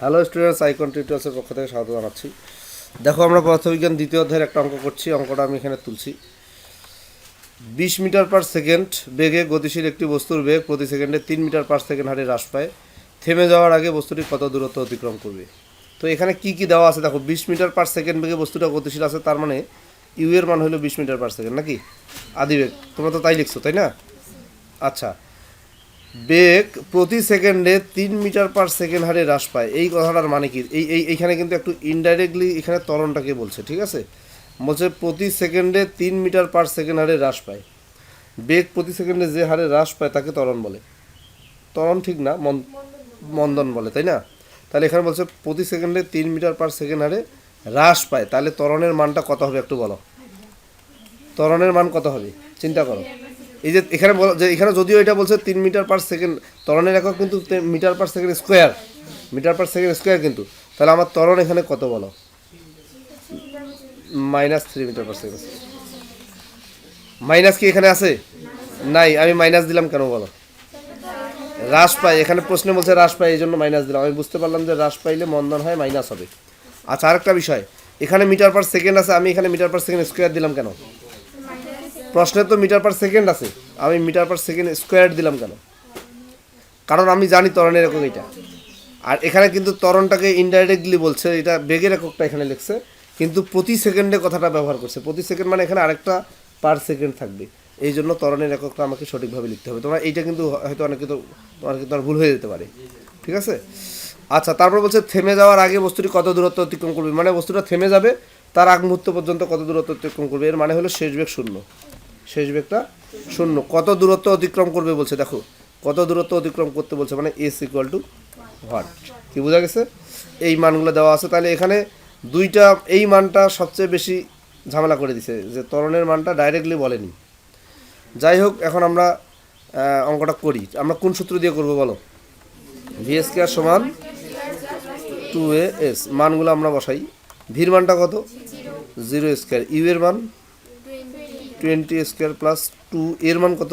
Hello students icon টিউটার্সের পক্ষ থেকে স্বাগত জানাচ্ছি। দেখো, আমরা পদার্থবিজ্ঞান দ্বিতীয় অধ্যায়ের একটা অঙ্ক করছি, অঙ্কটা আমি এখানে তুলছি। বিশ মিটার পার সেকেন্ড বেগে গতিশীল একটি বস্তুর বেগ প্রতি সেকেন্ডে তিন মিটার পার সেকেন্ড হারে হ্রাস পায়। থেমে যাওয়ার আগে বস্তুটি কত দূরত্ব অতিক্রম করবে? তো এখানে কি কি দেওয়া আছে? দেখো, বিশ মিটার পার সেকেন্ড বেগে বস্তুটা গতিশীল আছে, তার মানে ইউ এর মান হলো বিশ মিটার পার সেকেন্ড নাকি? আদি বেগ, তোমরা তো তাই লিখছো, তাই না? আচ্ছা বেগ প্রতি সেকেন্ডে তিন মিটার পার সেকেন্ড হারে হ্রাস পায়। এই কথাটার মানে কি? এই এই, এইখানে কিন্তু একটু ইনডাইরেক্টলি এখানে তরণটাকে বলছে, ঠিক আছে? বলছে প্রতি সেকেন্ডে তিন মিটার পার সেকেন্ড হারে হ্রাস পায়। বেগ প্রতি সেকেন্ডে যে হারে হ্রাস পায় তাকে ত্বরণ বলে। ত্বরণ ঠিক না, মন, মন্দন বলে, তাই না? তাহলে এখানে বলছে প্রতি সেকেন্ডে তিন মিটার পার সেকেন্ড হারে হ্রাস পায়। তাহলে ত্বরণের মানটা কত হবে একটু বলো? ত্বরণের মান কত হবে? চিন্তা করো। এই যে এখানে বল যে এখানে যদিও এটা বলছে তিন মিটার পার সেকেন্ড ত্বরণের একক কিন্তু metre per second square metre per second square কিন্তু। তাহলে আমার ত্বরণ এখানে কত বলো? Minus three metre per second minus কি এখানে আছে? নাই, আমি মাইনাস দিলাম কেন বলো? হ্রাস পাই এখানে প্রশ্নে বলছে হ্রাস পাই এই জন্য মাইনাস দিলাম। আমি বুঝতে পারলাম যে হ্রাস পাইলে মন্দন হয়, মাইনাস হবে। আচ্ছা আরেকটা বিষয়। এখানে মিটার পার সেকেন্ড আছে, আমি এখানে মিটার পার সেকেন্ড স্কোয়ার দিলাম কেন? প্রশ্নে তো মিটার পার সেকেন্ড আছে। আমি মিটার পার সেকেন্ড স্কোয়ার দিলাম কেন? কারণ আমি জানি ত্বরণের একক এটা। আর এখানে কিন্তু ত্বরণটাকে ইনডাইরেক্টলি বলছে, এটা বেগের এককটা এখানে লিখছে। কিন্তু প্রতি সেকেন্ডে কথাটা ব্যবহার করছে। প্রতি সেকেন্ড মানে এখানে আরেকটা পার সেকেন্ড থাকবে। এই জন্য ত্বরণের এককটা আমাকে সঠিকভাবে লিখতে হবে। তোমরা এইটা কিন্তু হয়তো অনেকে তো তোমার কিন্তু ভুল হয়ে যেতে পারে। ঠিক আছে? আচ্ছা তারপর বলছে, থেমে যাওয়ার আগে বস্তুটি কত দূরত্ব অতিক্রম করবে? মানে বস্তুটা থেমে যাবে, তার আগ মুহূর্ত পর্যন্ত কত দূরত্ব অতিক্রম করবে? এর মানে হলো শেষ বেগ শূন্য। শেষ বেগটা শূন্য। কত দূরত্ব অতিক্রম করবে বলছে, দেখো। কত দূরত্ব অতিক্রম করতে বলছে মানে এস ইকুয়াল টু হোয়াট কি বোঝা গেছে? এই মানগুলো দেওয়া আছে। তাহলে এখানে দুইটা, এই মানটা সবচেয়ে বেশি ঝামেলা করে দিছে, যে ত্বরণের মানটা ডাইরেক্টলি বলেনি। যাই হোক, এখন আমরা অঙ্কটা করি। আমরা কোন সূত্র দিয়ে করব বলো? ভিএস স্কোয়ার সমান টু এ এস মানগুলো আমরা বসাই। ভির মানটা কত? জিরো স্কোয়ার ইউ এর মান টোয়েন্টি স্কোয়ার প্লাস টু এর মান কত?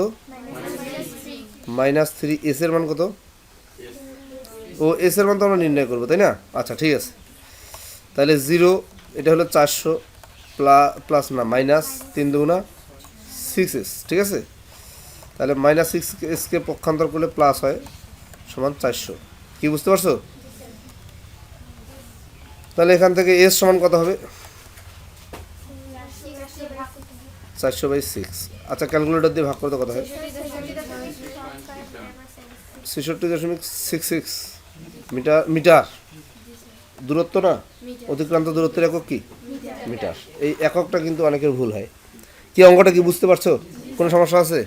মাইনাস থ্রি এস এর মান কত? ও এস এর মান তো আমরা নির্ণয় করব, তাই না? আচ্ছা ঠিক আছে। তাহলে জিরো, এটা হলো চারশো প্লাস না, মাইনাস তিন দুগুণা সিক্স এস, ঠিক আছে? তাহলে মাইনাস সিক্স এসকে পক্ষান্তর করলে প্লাস হয় সমান চারশো। কি বুঝতে পারছ? তাহলে এখান থেকে এস সমান কত হবে? চারশো বাই সিক্স আচ্ছা ক্যালকুলেটর দিয়ে ভাগ করতে কথা হয় ছেষট্টি দশমিক সিক্স সিক্স মিটার মিটার। দূরত্ব না? অতিক্রান্ত দূরত্বের একক কি? মিটার। এই এককটা কিন্তু অনেকের ভুল হয়। কি অঙ্কটা কি বুঝতে পারছ? কোনো সমস্যা আছে?